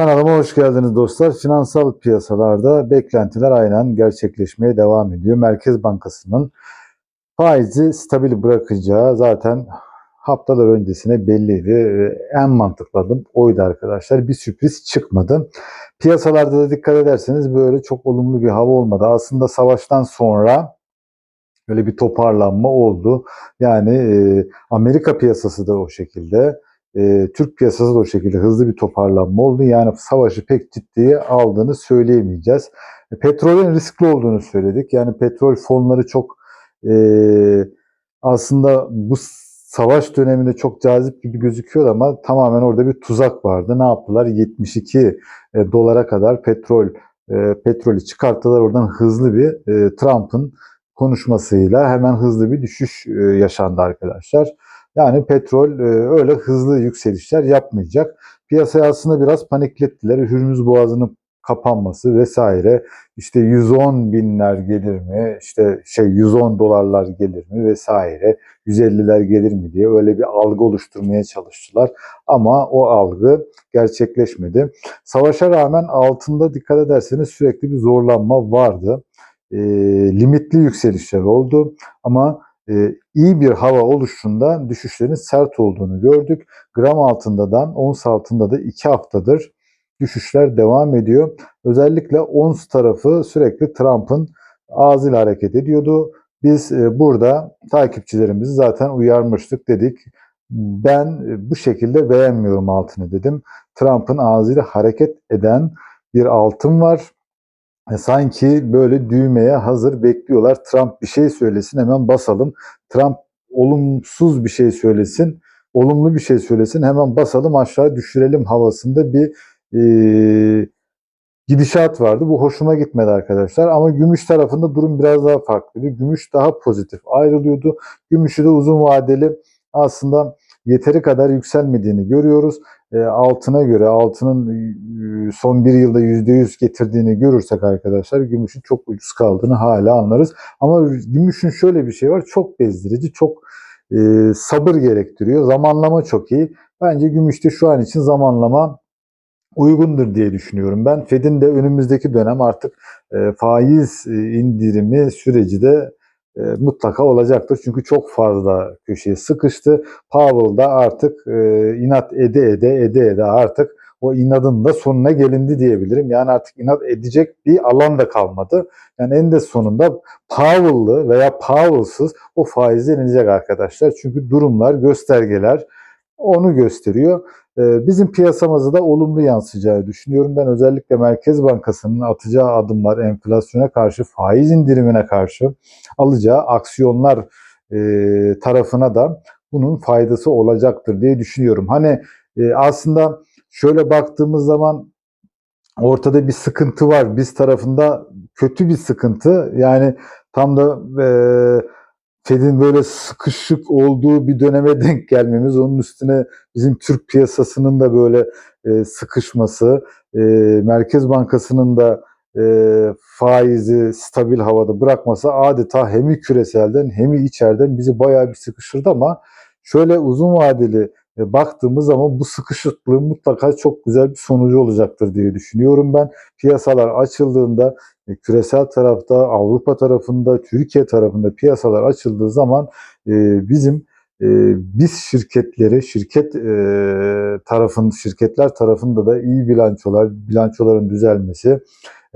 Kanalıma hoş geldiniz dostlar. Finansal piyasalarda beklentiler aynen gerçekleşmeye devam ediyor. Merkez Bankası'nın faizi stabil bırakacağı zaten haftalar öncesine belliydi. En mantıklı adım oydu arkadaşlar. Bir sürpriz çıkmadı. Piyasalarda da dikkat ederseniz böyle çok olumlu bir hava olmadı. Aslında savaştan sonra böyle bir toparlanma oldu. Yani Amerika piyasası da o şekilde. E, Türk piyasası da o şekilde hızlı bir toparlanma oldu. Yani savaşı pek ciddiye aldığını söyleyemeyeceğiz. E, petrolün riskli olduğunu söyledik. Yani petrol fonları çok e, aslında bu savaş döneminde çok cazip gibi gözüküyor ama tamamen orada bir tuzak vardı. Ne yaptılar? 72 e, dolara kadar petrol e, petrolü çıkarttılar. Oradan hızlı bir e, Trump'ın konuşmasıyla hemen hızlı bir düşüş e, yaşandı arkadaşlar. Yani petrol e, öyle hızlı yükselişler yapmayacak. Piyasayı aslında biraz paniklettiler. Hürmüz Boğazı'nın kapanması vesaire. İşte 110 binler gelir mi? İşte şey 110 dolarlar gelir mi vesaire. 150'ler gelir mi diye öyle bir algı oluşturmaya çalıştılar. Ama o algı gerçekleşmedi. Savaşa rağmen altında dikkat ederseniz sürekli bir zorlanma vardı. E, limitli yükselişler oldu ama iyi bir hava oluşunda düşüşlerin sert olduğunu gördük. Gram altındadan ons altında da 2 haftadır düşüşler devam ediyor. Özellikle ons tarafı sürekli Trump'ın ağzıyla hareket ediyordu. Biz e, burada takipçilerimizi zaten uyarmıştık dedik. Ben e, bu şekilde beğenmiyorum altını dedim. Trump'ın ağzıyla hareket eden bir altın var. E, sanki böyle düğmeye hazır bekliyorlar. Trump bir şey söylesin hemen basalım. Trump olumsuz bir şey söylesin, olumlu bir şey söylesin hemen basalım aşağı düşürelim havasında bir e, gidişat vardı. Bu hoşuma gitmedi arkadaşlar. Ama gümüş tarafında durum biraz daha farklıydı. Gümüş daha pozitif ayrılıyordu. Gümüşü de uzun vadeli aslında yeteri kadar yükselmediğini görüyoruz. E, altına göre altının e, son bir yılda %100 getirdiğini görürsek arkadaşlar gümüşün çok ucuz kaldığını hala anlarız. Ama gümüşün şöyle bir şey var çok bezdirici çok e, sabır gerektiriyor. Zamanlama çok iyi. Bence gümüşte şu an için zamanlama uygundur diye düşünüyorum. Ben Fed'in de önümüzdeki dönem artık faiz indirimi süreci de e, mutlaka olacaktır. Çünkü çok fazla köşeye sıkıştı. Powell da artık e, inat ede ede ede ede artık o inadın da sonuna gelindi diyebilirim. Yani artık inat edecek bir alan da kalmadı. Yani en de sonunda Powell'lı veya Powell'sız o faizler inecek arkadaşlar. Çünkü durumlar, göstergeler onu gösteriyor. Ee, Bizim piyasamıza da olumlu yansıyacağı düşünüyorum. Ben özellikle Merkez Bankası'nın atacağı adımlar enflasyona karşı, faiz indirimine karşı alacağı aksiyonlar e, tarafına da bunun faydası olacaktır diye düşünüyorum. Hani e, aslında şöyle baktığımız zaman ortada bir sıkıntı var. Biz tarafında kötü bir sıkıntı. Yani tam da e, Fed'in böyle sıkışık olduğu bir döneme denk gelmemiz, onun üstüne bizim Türk piyasasının da böyle e, sıkışması, e, Merkez Bankası'nın da e, faizi stabil havada bırakması adeta hem küreselden hem içeriden bizi bayağı bir sıkıştırdı ama şöyle uzun vadeli baktığımız zaman bu sıkışıklığın mutlaka çok güzel bir sonucu olacaktır diye düşünüyorum ben. Piyasalar açıldığında e, küresel tarafta, Avrupa tarafında, Türkiye tarafında piyasalar açıldığı zaman e, bizim e, biz şirketleri, şirket tarafın, şirketler tarafında da iyi bilançolar, bilançoların düzelmesi,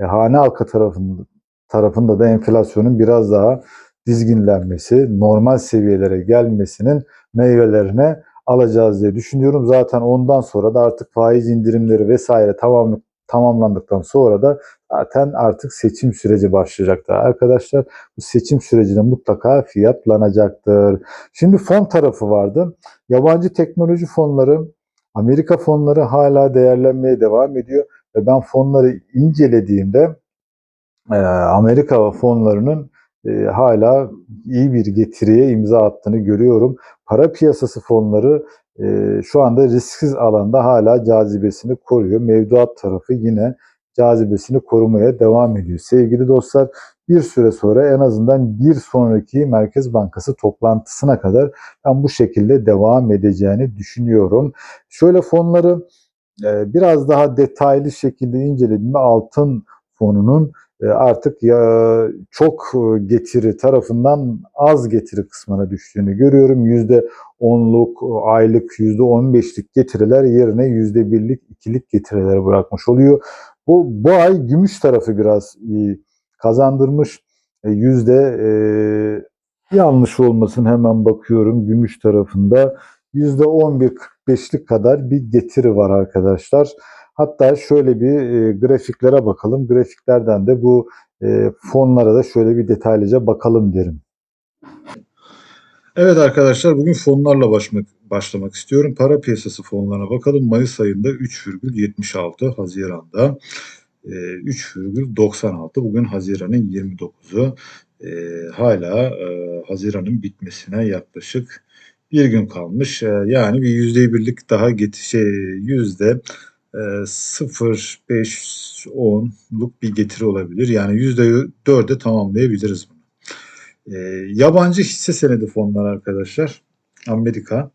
hane halka tarafında, tarafında da enflasyonun biraz daha dizginlenmesi, normal seviyelere gelmesinin meyvelerine alacağız diye düşünüyorum. Zaten ondan sonra da artık faiz indirimleri vesaire tamam tamamlandıktan sonra da zaten artık seçim süreci başlayacaktır arkadaşlar. Bu seçim sürecinde mutlaka fiyatlanacaktır. Şimdi fon tarafı vardı. Yabancı teknoloji fonları, Amerika fonları hala değerlenmeye devam ediyor ve ben fonları incelediğimde Amerika fonlarının e, hala iyi bir getiriye imza attığını görüyorum. Para piyasası fonları e, şu anda risksiz alanda hala cazibesini koruyor. Mevduat tarafı yine cazibesini korumaya devam ediyor. Sevgili dostlar bir süre sonra en azından bir sonraki Merkez Bankası toplantısına kadar ben bu şekilde devam edeceğini düşünüyorum. Şöyle fonları e, biraz daha detaylı şekilde incelediğimde altın fonunun e, artık ya çok e, getiri tarafından az getiri kısmına düştüğünü görüyorum. %10'luk, aylık %15'lik getiriler yerine %1'lik, 2'lik getirileri bırakmış oluyor. Bu, bu ay gümüş tarafı biraz kazandırmış. E, Yüzde e, yanlış olmasın hemen bakıyorum gümüş tarafında %11.45'lik kadar bir getiri var arkadaşlar. Hatta şöyle bir e, grafiklere bakalım. Grafiklerden de bu e, fonlara da şöyle bir detaylıca bakalım derim. Evet arkadaşlar bugün fonlarla başlamak, başlamak istiyorum. Para piyasası fonlarına bakalım. Mayıs ayında 3,76, Haziran'da e, 3,96. Bugün Haziran'ın 29'u. E, hala e, Haziran'ın bitmesine yaklaşık bir gün kalmış. E, yani bir yüzde birlik daha get şey yüzde e, 0,5-10'luk bir getiri olabilir. Yani yüzde dörde tamamlayabiliriz bunu. E, yabancı hisse senedi fonlar arkadaşlar. Amerika.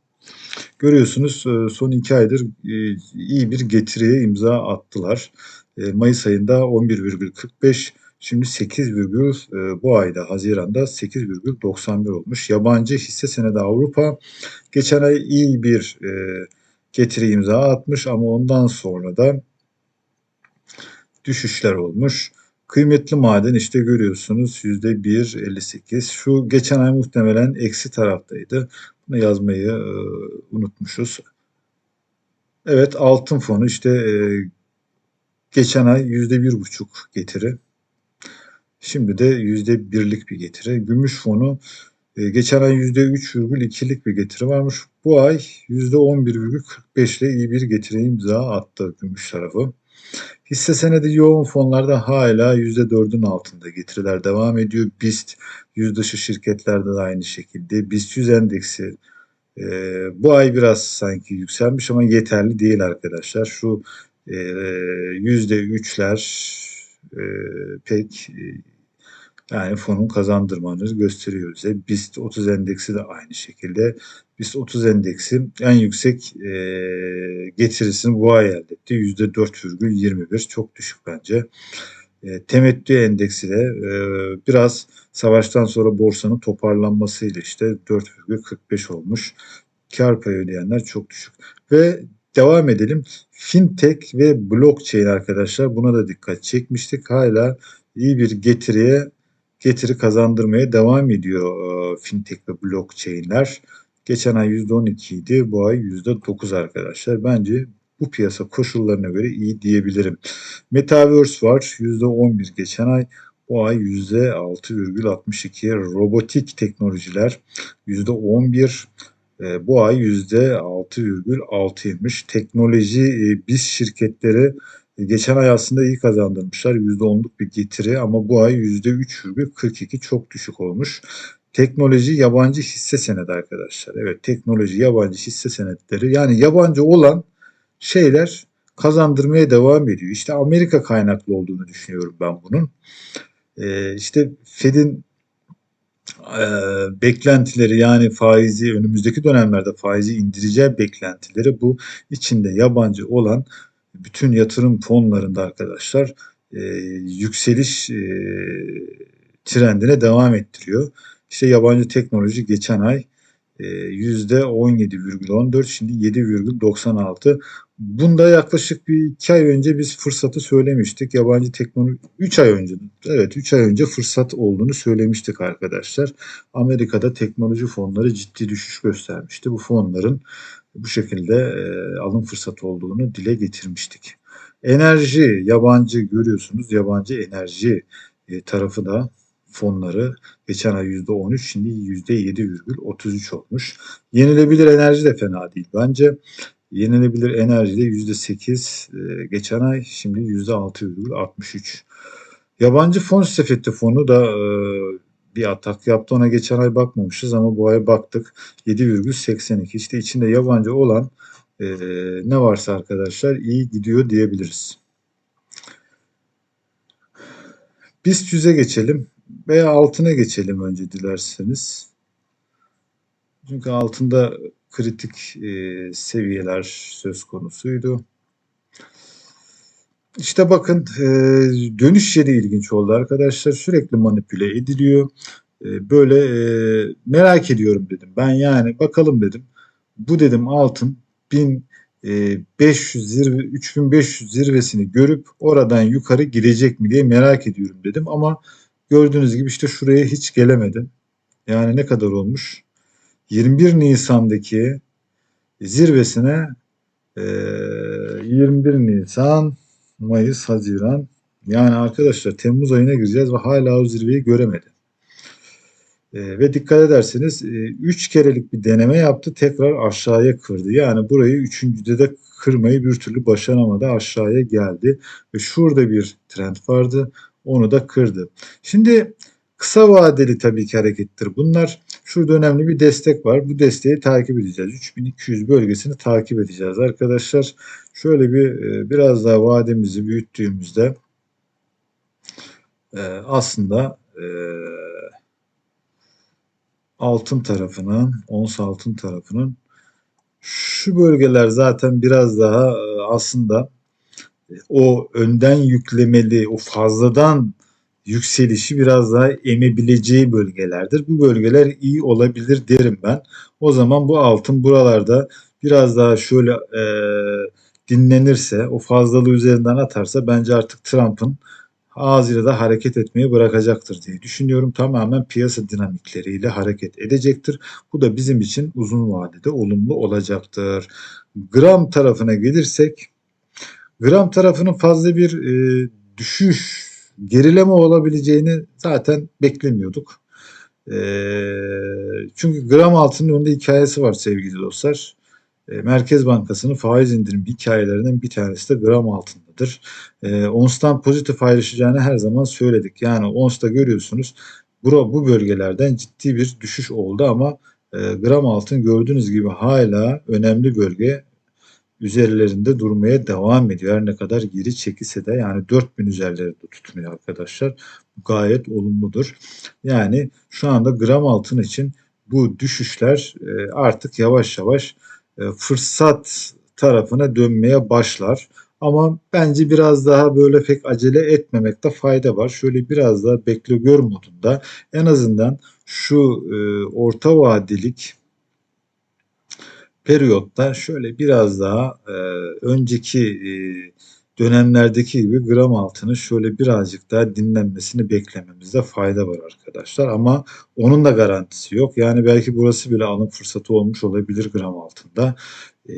Görüyorsunuz e, son iki aydır e, iyi bir getiriye imza attılar. E, Mayıs ayında 11,45 şimdi 8, e, bu ayda Haziran'da 8,91 olmuş. Yabancı hisse senedi Avrupa geçen ay iyi bir e, getiri imza atmış ama ondan sonra da düşüşler olmuş. Kıymetli maden işte görüyorsunuz %1.58. Şu geçen ay muhtemelen eksi taraftaydı. Bunu yazmayı e, unutmuşuz. Evet altın fonu işte e, geçen ay %1.5 getiri. Şimdi de %1'lik bir getiri. Gümüş fonu geçen ay %3,2'lik bir getiri varmış. Bu ay %11,45 ile iyi bir getiri imza attı gümüş tarafı. Hisse senedi yoğun fonlarda hala %4'ün altında getiriler devam ediyor. BIST yüz dışı şirketlerde de aynı şekilde. BIST 100 endeksi e, bu ay biraz sanki yükselmiş ama yeterli değil arkadaşlar. Şu e, %3'ler e, pek e, yani fonun kazandırmanızı gösteriyor bize. BIST 30 endeksi de aynı şekilde. BIST 30 endeksi en yüksek e, getirisini bu ay elde etti. %4,21 çok düşük bence. E, temettü endeksi de e, biraz savaştan sonra borsanın toparlanmasıyla işte 4,45 olmuş. Kar payı ödeyenler çok düşük. Ve devam edelim. Fintech ve blockchain arkadaşlar buna da dikkat çekmiştik. Hala iyi bir getiriye getiri kazandırmaya devam ediyor e, fintech ve blockchain'ler. Geçen ay %12 idi, bu ay %9 arkadaşlar. Bence bu piyasa koşullarına göre iyi diyebilirim. Metaverse var %11 geçen ay. Bu ay %6,62. Robotik teknolojiler %11. E, bu ay %6,6'ymış. Teknoloji e, biz şirketleri e, geçen ay aslında iyi kazandırmışlar. %10'luk bir getiri ama bu ay %3,42 çok düşük olmuş. Teknoloji yabancı hisse senedi arkadaşlar. Evet teknoloji yabancı hisse senetleri yani yabancı olan şeyler kazandırmaya devam ediyor. İşte Amerika kaynaklı olduğunu düşünüyorum ben bunun. Ee, işte Fed'in e, beklentileri yani faizi önümüzdeki dönemlerde faizi indireceği beklentileri bu içinde yabancı olan bütün yatırım fonlarında arkadaşlar e, yükseliş e, trendine devam ettiriyor. İşte yabancı teknoloji geçen ay %17,14 şimdi 7,96. Bunda yaklaşık bir iki ay önce biz fırsatı söylemiştik. Yabancı teknoloji 3 ay önce evet 3 ay önce fırsat olduğunu söylemiştik arkadaşlar. Amerika'da teknoloji fonları ciddi düşüş göstermişti. Bu fonların bu şekilde e, alım fırsatı olduğunu dile getirmiştik. Enerji yabancı görüyorsunuz yabancı enerji e, tarafı da fonları geçen ay %13 şimdi %7,33 olmuş. Yenilebilir enerji de fena değil bence. Yenilebilir enerji de %8 e, geçen ay şimdi %6,63. Yabancı fon sepeti fonu da e, bir atak yaptı. Ona geçen ay bakmamışız ama bu ay baktık. 7,82. İşte içinde yabancı olan e, ne varsa arkadaşlar iyi gidiyor diyebiliriz. BIST 100'e geçelim veya altına geçelim önce dilerseniz. Çünkü altında kritik e, seviyeler söz konusuydu. İşte bakın e, dönüş yeri ilginç oldu arkadaşlar. Sürekli manipüle ediliyor. E, böyle e, merak ediyorum dedim. Ben yani bakalım dedim. Bu dedim altın 1500 zirve 3500 zirvesini görüp oradan yukarı gidecek mi diye merak ediyorum dedim. Ama gördüğünüz gibi işte şuraya hiç gelemedi. Yani ne kadar olmuş? 21 Nisan'daki zirvesine e, 21 Nisan, Mayıs, Haziran. Yani arkadaşlar Temmuz ayına gireceğiz ve hala o zirveyi göremedi. E, ve dikkat ederseniz 3 kerelik bir deneme yaptı tekrar aşağıya kırdı. Yani burayı üçüncüde de kırmayı bir türlü başaramadı aşağıya geldi. Ve şurada bir trend vardı onu da kırdı. Şimdi kısa vadeli tabii ki harekettir bunlar. Şurada önemli bir destek var. Bu desteği takip edeceğiz. 3200 bölgesini takip edeceğiz arkadaşlar. Şöyle bir e, biraz daha vademizi büyüttüğümüzde e, aslında e, altın tarafının, ons altın tarafının şu bölgeler zaten biraz daha aslında o önden yüklemeli, o fazladan yükselişi biraz daha emebileceği bölgelerdir. Bu bölgeler iyi olabilir derim ben. O zaman bu altın buralarda biraz daha şöyle e, dinlenirse, o fazlalığı üzerinden atarsa bence artık Trump'ın ağzıyla da hareket etmeyi bırakacaktır diye düşünüyorum. Tamamen piyasa dinamikleriyle hareket edecektir. Bu da bizim için uzun vadede olumlu olacaktır. Gram tarafına gelirsek, gram tarafının fazla bir e, düşüş, gerileme olabileceğini zaten beklemiyorduk. E, çünkü gram altının önünde hikayesi var sevgili dostlar. E, Merkez Bankası'nın faiz indirim hikayelerinden bir tanesi de gram altındadır. E, ONS'tan pozitif ayrışacağını her zaman söyledik. Yani ONS'ta görüyorsunuz bu, bu bölgelerden ciddi bir düşüş oldu ama e, gram altın gördüğünüz gibi hala önemli bölge üzerlerinde durmaya devam ediyor. Her ne kadar geri çekilse de yani 4000 üzerlerinde tutmuyor arkadaşlar. Bu gayet olumludur. Yani şu anda gram altın için bu düşüşler e, artık yavaş yavaş fırsat tarafına dönmeye başlar. Ama bence biraz daha böyle pek acele etmemekte fayda var. Şöyle biraz daha bekle gör modunda en azından şu e, orta vadelik periyotta şöyle biraz daha e, önceki e, dönemlerdeki gibi gram altını şöyle birazcık daha dinlenmesini beklememizde fayda var arkadaşlar. Ama onun da garantisi yok. Yani belki burası bile alım fırsatı olmuş olabilir gram altında. Ee,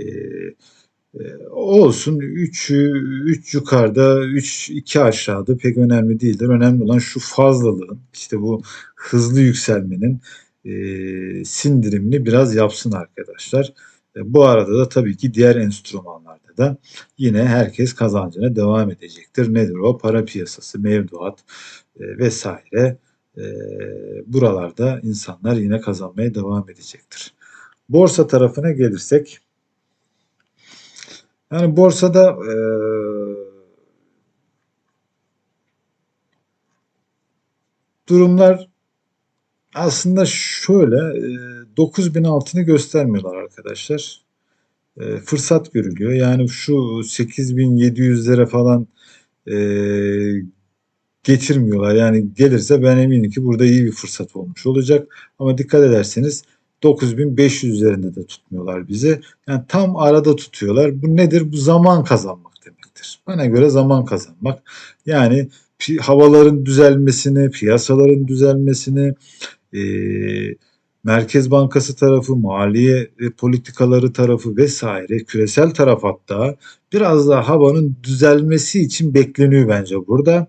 e, olsun 3 3 yukarıda 3 2 aşağıda pek önemli değildir. Önemli olan şu fazlalığın işte bu hızlı yükselmenin e, sindirimini biraz yapsın arkadaşlar. E, bu arada da tabii ki diğer enstrümanlarda da yine herkes kazancına devam edecektir. Nedir o? Para piyasası, mevduat e, vesaire. E, buralarda insanlar yine kazanmaya devam edecektir. Borsa tarafına gelirsek yani borsada durumlar aslında şöyle e, 9000 altını göstermiyorlar arkadaşlar. E, fırsat görülüyor. Yani şu 8700'lere falan e, getirmiyorlar. Yani gelirse ben eminim ki burada iyi bir fırsat olmuş olacak. Ama dikkat ederseniz 9500 üzerinde de tutmuyorlar bizi. Yani tam arada tutuyorlar. Bu nedir? Bu zaman kazanmak demektir. Bana göre zaman kazanmak. Yani havaların düzelmesini, piyasaların düzelmesini, e, Merkez Bankası tarafı, maliye politikaları tarafı vesaire küresel taraf hatta biraz daha havanın düzelmesi için bekleniyor bence burada.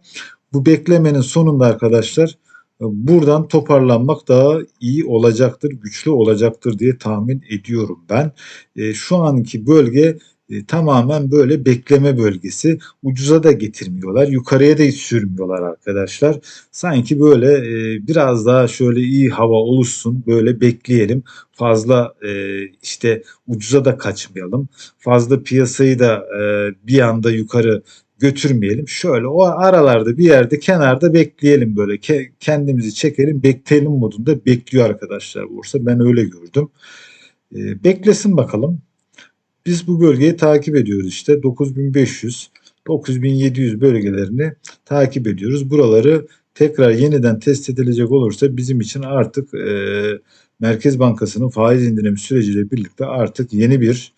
Bu beklemenin sonunda arkadaşlar buradan toparlanmak daha iyi olacaktır, güçlü olacaktır diye tahmin ediyorum ben. E, şu anki bölge e, tamamen böyle bekleme bölgesi. Ucuza da getirmiyorlar. Yukarıya da hiç sürmüyorlar arkadaşlar. Sanki böyle e, biraz daha şöyle iyi hava oluşsun. Böyle bekleyelim. Fazla e, işte ucuza da kaçmayalım. Fazla piyasayı da e, bir anda yukarı götürmeyelim. Şöyle o aralarda bir yerde kenarda bekleyelim böyle. Ke kendimizi çekelim bekleyelim modunda bekliyor arkadaşlar borsa. Ben öyle gördüm. E, beklesin bakalım. Biz bu bölgeyi takip ediyoruz işte 9500 9700 bölgelerini takip ediyoruz. Buraları tekrar yeniden test edilecek olursa bizim için artık e, Merkez Bankası'nın faiz indirim süreciyle birlikte artık yeni bir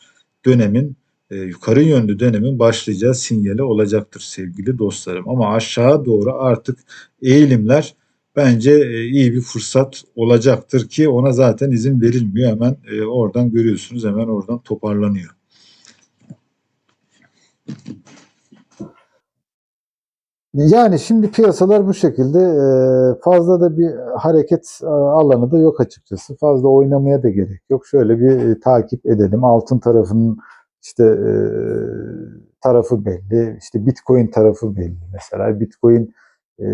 dönemin e, yukarı yönlü dönemin başlayacağı sinyali olacaktır sevgili dostlarım. Ama aşağı doğru artık eğilimler bence e, iyi bir fırsat olacaktır ki ona zaten izin verilmiyor. Hemen e, oradan görüyorsunuz hemen oradan toparlanıyor. Yani şimdi piyasalar bu şekilde e, fazla da bir hareket e, alanı da yok açıkçası. Fazla oynamaya da gerek yok. Şöyle bir e, takip edelim. Altın tarafının işte tarafı belli. İşte Bitcoin tarafı belli mesela. Bitcoin e,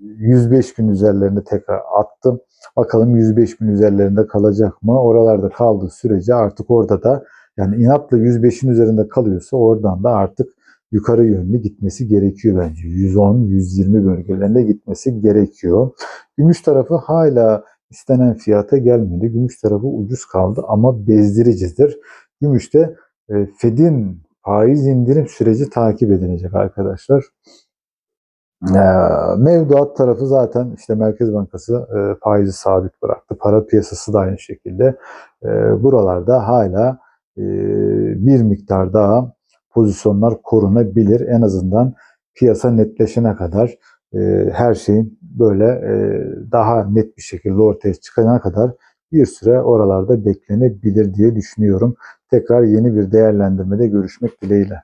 105 bin üzerlerinde tekrar attım. Bakalım 105 bin üzerlerinde kalacak mı? Oralarda kaldığı sürece artık orada da yani inatla 105'in üzerinde kalıyorsa oradan da artık yukarı yönlü gitmesi gerekiyor bence. 110-120 bölgelerinde gitmesi gerekiyor. Gümüş tarafı hala istenen fiyata gelmedi. Gümüş tarafı ucuz kaldı ama bezdiricidir. Gümüşte e, Fed'in faiz indirim süreci takip edilecek arkadaşlar. E, mevduat tarafı zaten işte Merkez Bankası e, faizi sabit bıraktı. Para piyasası da aynı şekilde. Buralarda hala bir miktar daha pozisyonlar korunabilir. En azından piyasa netleşene kadar e, her şeyin böyle e, daha net bir şekilde ortaya çıkana kadar bir süre oralarda beklenebilir diye düşünüyorum. Tekrar yeni bir değerlendirmede görüşmek dileğiyle.